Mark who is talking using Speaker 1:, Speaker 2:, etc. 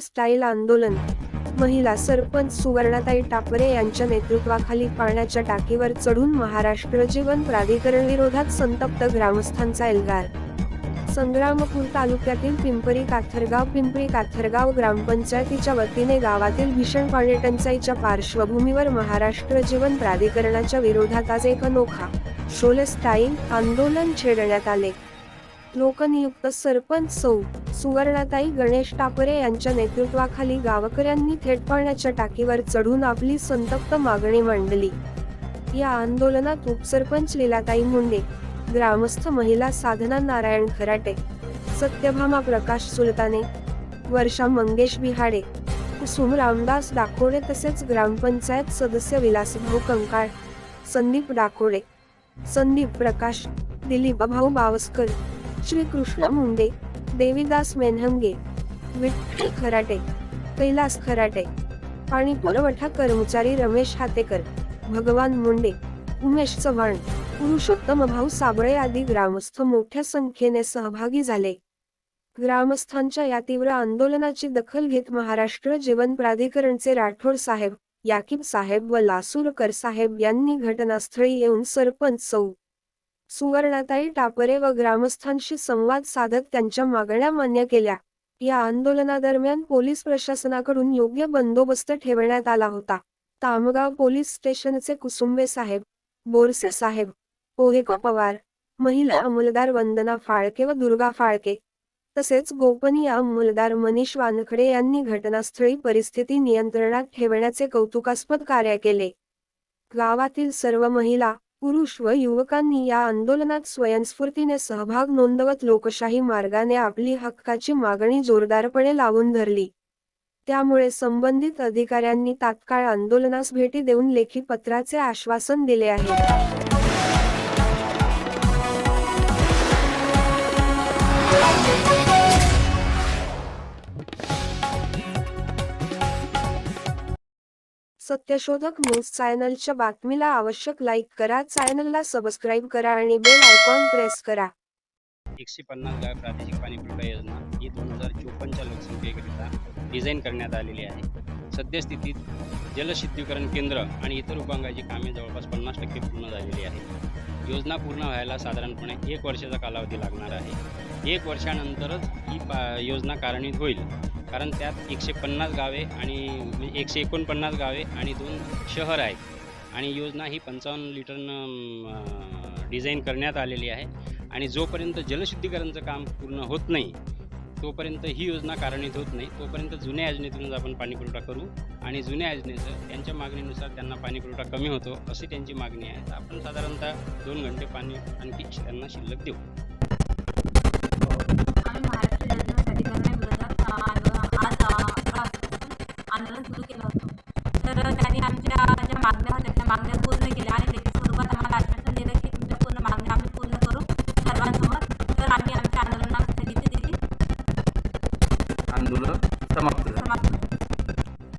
Speaker 1: Style आंदोलन. महिला सरपंच सुवर्णाताई टापरे यांच्या नेतृत्वाखाली पाण्याच्या टाकीवर चढून महाराष्ट्र जीवन प्राधिकरण विरोधात संतप्त ग्रामस्थांचा एल्गार. संग्रामपूर तालुक्यातील पिंपरी काथरगाव पिंपरी काथरगाव ग्रामपंचायतीच्या वतीने गावातील भीषण पाणी टंचाईच्या पार्श्वभूमीवर महाराष्ट्र जीवन प्राधिकरणाच्या विरोधात आज एक अनोखा शोले स्टाईल आंदोलन छेडण्यात आले. लोकनियुक्त सरपंच सौ. सुवर्णाताई गणेश टापरे यांच्या नेतृत्वाखाली गावकऱ्यांनी थेट पाण्याच्या टाकीवर चढून आपली संतप्त मागणी मांडली. या आंदोलनात उपसरपंच लीलाताई मुंडे ग्रामस्थ महिला साधना नारायण खराटे सत्यभामा प्रकाश सुलताने वर्षा मंगेश बिहाडे कुसुम रामदास डाकोडे तसेच ग्रामपंचायत सदस्य विलासभाऊ कंकाळ संदीप डाकोडे संदीप प्रकाश दिलीप भाऊ बावस्कर श्रीकृष्ण मुंडे देवीदास मेनहंगे विठ्ठल खराटे कैलास खराटे पाणी पुरवठा कर्मचारी रमेश हातेकर भगवान मुंडे उमेश चव्हाण पुरुषोत्तम भाऊ साबळे आदी ग्रामस्थ मोठ्या संख्येने सहभागी झाले. ग्रामस्थांच्या या तीव्र आंदोलनाची दखल घेत महाराष्ट्र जीवन प्राधिकरणचे राठोड साहेब याकिब साहेब व लासूरकर साहेब यांनी घटनास्थळी येऊन सरपंच सौ सुवर्णाताई टापरे व ग्रामस्थांशी संवाद साधत त्यांच्या मागण्या मान्य केल्या. या आंदोलनादरम्यान पोलीस प्रशासनाकडून योग्य बंदोबस्त ठेवण्यात आला होता. तामगाव पोलीस स्टेशनचे कुसुंबे साहेब बोरसे साहेब पोहेको पवार महिला अंमलदार वंदना फाळके व दुर्गा फाळके तसेच गोपनीय अंमलदार मनीष वानखडे यांनी घटनास्थळी परिस्थिती नियंत्रणात ठेवण्याचे कौतुकास्पद कार्य केले. गावातील सर्व महिला पुरुष व युवकांनी या आंदोलनात स्वयंस्फूर्तीने सहभाग नोंदवत लोकशाही मार्गाने आपली हक्काची मागणी जोरदारपणे लावून धरली. त्यामुळे संबंधित अधिकाऱ्यांनी तात्काळ आंदोलनास भेटी देऊन लेखी पत्राचे आश्वासन दिले आहे. सत्यशोधक न्यूज चॅनलच्या बातमीला आवश्यक लाईक करा. चॅनलला सबस्क्राईब करा आणि बेल आयकॉन प्रेस करा.
Speaker 2: एकशे पन्नास गाव प्रादेशिक पाणी पुरवठा योजना ही दोन हजार चोपन्नच्या लोकसंख्येकरिता डिझाईन करण्यात आलेली आहे. सद्यस्थितीत जलशुद्धीकरण केंद्र आणि इतर उपांगाची कामे जवळपास पन्नास टक्के पूर्ण झालेली आहे योजना पूर्ण व्हायला साधारणपणे एक वर्षाचा कालावधी लागणार आहे. एक वर्षानंतरच ही पा योजना कार्यान्वित होईल. कारण त्यात एकशे पन्नास गावे आणि म्हणजे एकशे एकोणपन्नास गावे आणि दोन शहर आहेत. आणि योजना ही पंचावन्न लिटरनं डिझाईन करण्यात आलेली आहे. आणि जोपर्यंत जलशुद्धीकरणचं काम पूर्ण होत नाही तोपर्यंत ही योजना कारणीत होत नाही. तोपर्यंत जुन्या योजनेतूनच आपण पाणीपुरवठा करू आणि जुन्या योजनेचं त्यांच्या मागणीनुसार त्यांना पाणीपुरवठा कमी होतो अशी त्यांची मागणी आहे. तर आपण साधारणतः दोन घंटे पाणी आणखी त्यांना शिल्लक देऊ. বাংলা